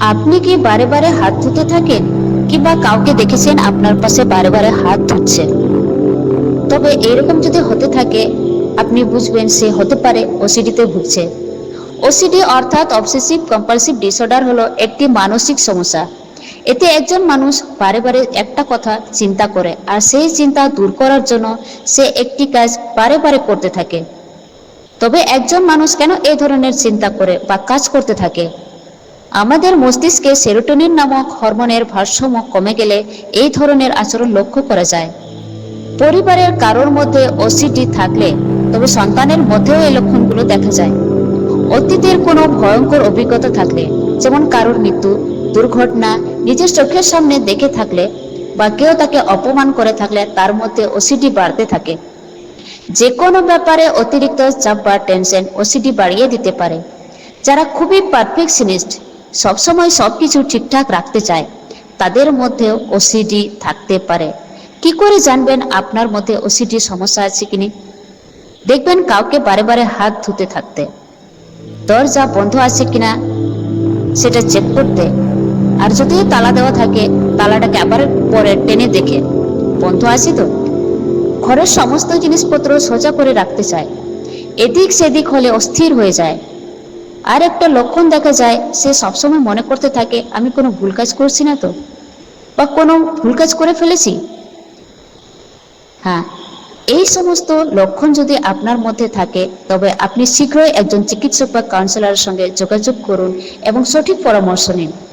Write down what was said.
আপনি কি বারে বারে হাত ধুতে থাকেন কিংবা কাউকে দেখেছেন আপনার পাশে বারে বারে হাত ধুচ্ছে? তবে এরকম যদি হতে থাকে, আপনি বুঝবেন সে হতে পারে ওসিডিতে ভুগছে। ওসিডি অর্থাৎ অবসেসিভ কম্পালসিভ ডিসঅর্ডার হলো একটি মানসিক সমস্যা। এতে একজন মানুষ বারে বারে একটা কথা চিন্তা করে আর সেই চিন্তা দূর করার জন্য সে একটি কাজ বারে বারে করতে থাকে। তবে একজন মানুষ কেন এই ধরনের চিন্তা করে বা কাজ করতে থাকে? আমাদের মস্তিষ্কে সেরোটোনিন নামক হরমোনের ভারসাম্য কমে গেলে এই ধরনের আচরণ লক্ষ্য করা যায়। পরিবারের কারোর মধ্যে ওসিডি থাকলে তবে সন্তানের মধ্যেও এই লক্ষণগুলো দেখা যায়। অতীতের কোনো ভয়ঙ্কর অভিজ্ঞতা থাকলে, যেমন কারোর মৃত্যু, দুর্ঘটনা, নিজের চোখের সামনে দেখে থাকলে বা কেউ তাকে অপমান করে থাকলে তার মধ্যে ওসিডি বাড়তে থাকে। যে কোনো ব্যাপারে অতিরিক্ত চাপ বা টেনশন ওসিডি বাড়িয়ে দিতে পারে। যারা খুবই পারফেকশনিস্ট সবসময় সবকিছু ঠিকঠাক রাখতে চায়। তাদের মধ্যেও ওসিডি থাকতে পারে। কি করে জানবেন আপনার মধ্যে ওসিডি সমস্যা আছে কিনি? দেখবেন কাউকে বারে বারে হাত ধুতে থাকতে। দরজা বন্ধ আছে কিনা? সেটা চেক করতে। আর যদি তালা দেওয়া থাকে, তালাটাকে আবার পরে টেনে দেখে। বন্ধ আছে তো? ঘরের সমস্ত জিনিসপত্র সোজা করে রাখতে চায়। এদিক সেদিক হলে অস্থির হয়ে যায়। আর একটা লক্ষণ দেখা যায়, সে সবসময় মনে করতে থাকে, আমি কোনো ভুল কাজ করছি না তো? বা কোনো ভুল কাজ করে ফেলেছি? হ্যাঁ এই সমস্ত লক্ষণ যদি আপনার মধ্যে থাকে, তবে আপনি শীঘ্রই একজন চিকিৎসক বা কাউন্সিলরের সঙ্গে যোগাযোগ করুন এবং সঠিক পরামর্শ নিন।